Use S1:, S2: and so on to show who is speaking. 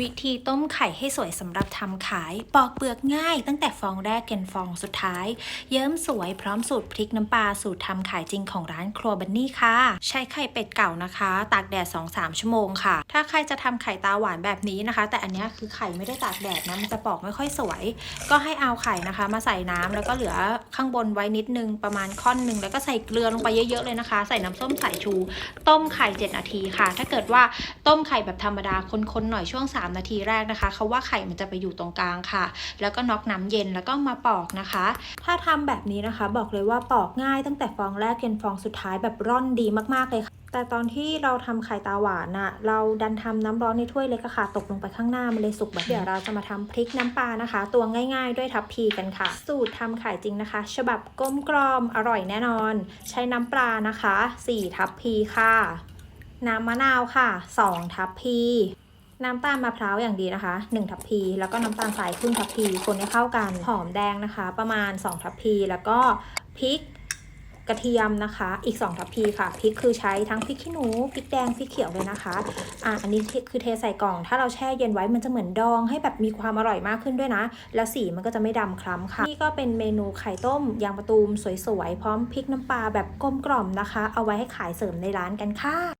S1: วิธีต้มไข่ให้สวยสำหรับทำขาย ปอกเปลือกง่ายตั้งแต่ฟองแรกเกนฟองสุดท้าย เยิ้มสวยพร้อมสูตรพริกน้ำปลาสูตรทำขายจริงของร้านครัวบันนี่ค่ะ ใช้ไข่เป็ดเก่านะคะ ตากแดด 2-3 ชั่วโมงค่ะ ถ้าใครจะทำไข่ตาหวานแบบนี้นะคะ แต่อันนี้คือไข่ไม่ได้ตากแดดนะมันจะปอกไม่ค่อยสวย ก็ให้เอาไข่นะคะ มาใส่น้ำแล้วก็เหลือข้างบนไว้นิดนึงประมาณค่อนหนึ่งแล้วก็ใส่เกลือลงไปเยอะๆเลยนะคะ ใส่น้ำส้มสายชู ต้มไข่ 7 นาทีค่ะ ถ้าเกิดว่าต้มไข่แบบธรรมดาคนๆหน่อยช่วง3 นาทีแรกนะคะเขาว่าไข่มันจะไปอยู่ตรงกลางค่ะ แล้วก็น็อกน้ำเย็นแล้วก็มาปอกนะคะ ถ้าทำแบบนี้นะคะ บอกเลยว่าปอกง่ายตั้งแต่ฟองแรกจนฟองสุดท้ายแบบร่อนดีมากๆเลยค่ะแต่ตอนที่เราทำไข่ตาหวานน่ะเราดันทำน้ำร้อนในถ้วยเล็กค่ะ ตกลงไปข้างหน้ามันเลยสุกแบบนี้เดี๋ยวเราจะมาทำพริกน้ำปลานะคะ ตัวง่ายๆ ด้วยทัพพีกันค่ะ สูตรทำไข่จริงนะคะ ฉบับกลมกลอมอร่อยแน่นอน ใช้น้ำปลานะคะ 4 ทัพพีค่ะ น้ำมะนาวค่ะ 2 ทัพพี น้ำตาลมะพร้าวอย่างดีนะคะ 1 ทัพพี แล้วก็น้ำตาลทรายครึ่งทัพพี คนให้เข้ากัน หอมแดงนะคะ ประมาณ 2 ทัพพี แล้วก็พริกกระเทียมนะคะ อีก 2 ทัพพีค่ะพริกคือใช้ทั้งพริกขี้หนูพริกแดงพริกเขียวเลยนะคะ อะอันนี้คือเทใส่กล่อง ถ้าเราแช่เย็นไว้มันจะเหมือนดอง ให้แบบมีความอร่อยมากขึ้นด้วยนะ แล้วสีมันก็จะไม่ดำคล้ำค่ะ นี่ก็เป็นเมนูไข่ต้มยางมะตูมสวยๆ พร้อมพริกน้ำปลาแบบกลมกล่อมนะคะ เอาไว้ให้ขายเสริมในร้านกันค่ะ